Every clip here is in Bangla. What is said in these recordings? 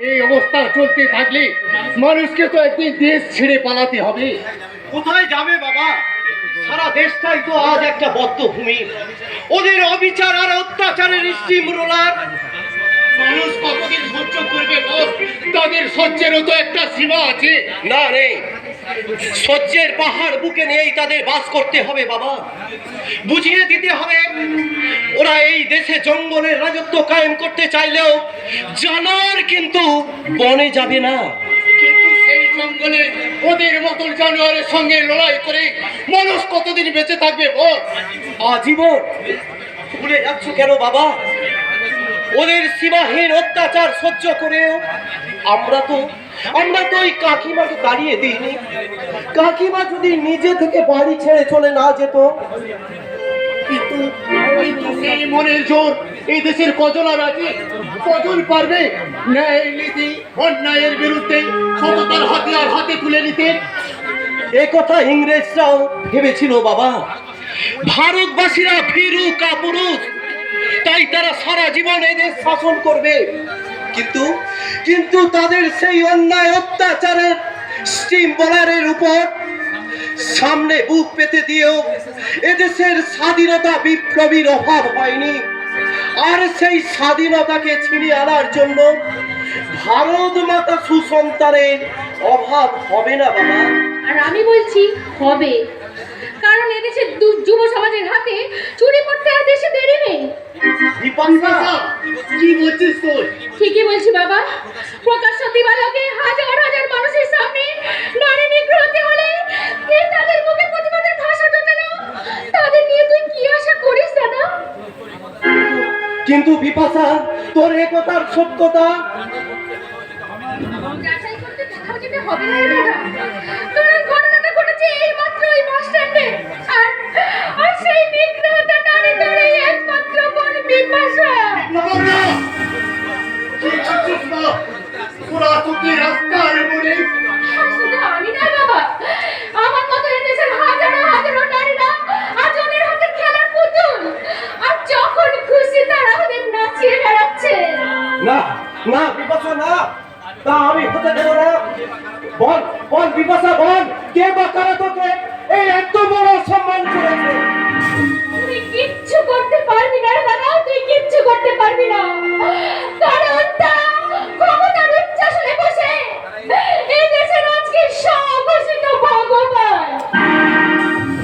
এই অবস্থা চলতে থাকলে মানুষকে তো একদিন দেশ ছেড়ে পালাতে হবে। কোথায় যাবে বাবা? সারা দেশটাই তো আজ একটা বদ্ধভূমি। ওদের অবিচার আর অত্যাচারের স্টিম রোলার মানুষ কতদিন সহ্য করবে তাদের সহ্যেরও তো একটা সীমা আছে। না নেই সহ্যের পাহাড় বুকে নিয়েই তাদের বাস করতে হবে, বাবা। বুঝিয়ে দিতে হবে, ওরা এই দেশে জঙ্গলের রাজত্ব কায়েম করতে চাইলেও জানোয়ার কিন্তু বনে যাবে না। কিন্তু সেই জঙ্গলে ওদের মতন জানোয়ারের সঙ্গে লড়াই করে মানুষ কতদিন বেঁচে থাকবে, বল? আজীবন। ভুলে যাচ্ছ কেন, বাবা? ওদের সীমাহীন অত্যাচার সহ্য করেও আমরা তো আমরা তো ওই কাকিমাকে দাঁড়িয়ে দিইনি। কাকিমা যদি নিজে থেকে বাড়ি ছেড়ে চলে না যেত মনের জোর, এই দেশের কজন আর আছে কজন পারবে ন্যায় নীতি, অন্যায়ের বিরুদ্ধে সততার হাতে তুলে নিতে? এ কথা ইংরেজরাও ভেবেছিল, বাবা। ভারতবাসীরা ভীরু কাপুরুষ, তাই তারা সারা জীবন এদের শাসন করবে। কিন্তু কিন্তু তাদের সেই অন্যায় অত্যাচারের স্টিম বলারের উপর সামনে বুক পেতে দিয়েও এদেশের স্বাধীনতা বিপ্লবীর অভাব হয়নি। আর সেই স্বাধীনতাকে ছিনিয়ে আনার জন্য ভারত মাতা সুসন্তানের অভাব হবে না বাবা। আর আমি বলছি, হবে। কারণ এদেশের যুব সমাজের হাতে চুরি করতে আর বিপাশা কি বলছিস তুই? ঠিকই বলছি বাবা। প্রকাশ্য দিবালোকে হাজার হাজার মানুষের সামনে নারী নিগ্রহতে হলে কে তাদের মুখে প্রতিবাদের ভাষা ঢোকালো তাদের নিয়ে তুই কি আশা করিস দাদা? কিন্তু বিপাশা তোর এ কথার সত্যতা যাচাই করতে কোথাও যেতে হবে না দাদা পুরা তোকে রাস্তার মনে। শুধু আমি না বাবা আমার মতো এদেশের হাজারো হাজারো নারীরা আজ ওদের হাতে খেলার পুতুল। আর যখন খুশি তারা ওদের নাচিয়ে বেড়াচ্ছে। না না বিপাশা না তা আমি হতে দেব না। বল বল বিপাশা বল কে বা কারা তোকে?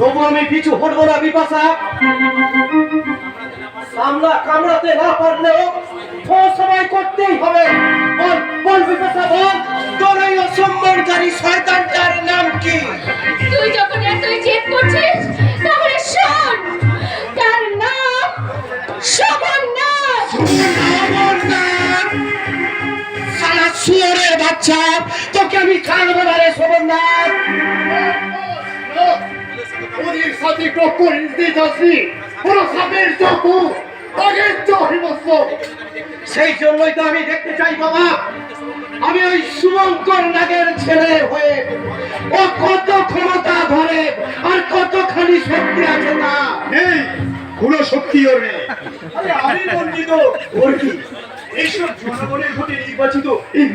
তবু আমি পিছু হটবো না বিপাশা সামলা কামড়াতে না পারলেও সময় করতেই হবে। বল বল বিপাশা বল। তোর এই অসম্মানকারী শয়তানটার নাম কি? তুই যখন এতই জেদ করছিস তাহলে শোন তার নাম সমন্বয়। নাম সারা শুয়োরের বাচ্চা তোকে আমি ছাড়বো না রে ওদের সাথে টক্কর দিতে যাচ্ছি পুরো সাপের চকু আগের চহিমস্ত সেই জন্যই তো আমি দেখতে চাই বাবা আমি ওই শুভঙ্কর নাগের ছেলে হয়ে ও কত ক্ষমতা ধরে আর কতখানি শক্তি আছে না নেই কোনো শক্তি ওর নেই। আমি বঞ্চিত। ওর কি? এইসব জনগণের ভোটে নির্বাচিত এই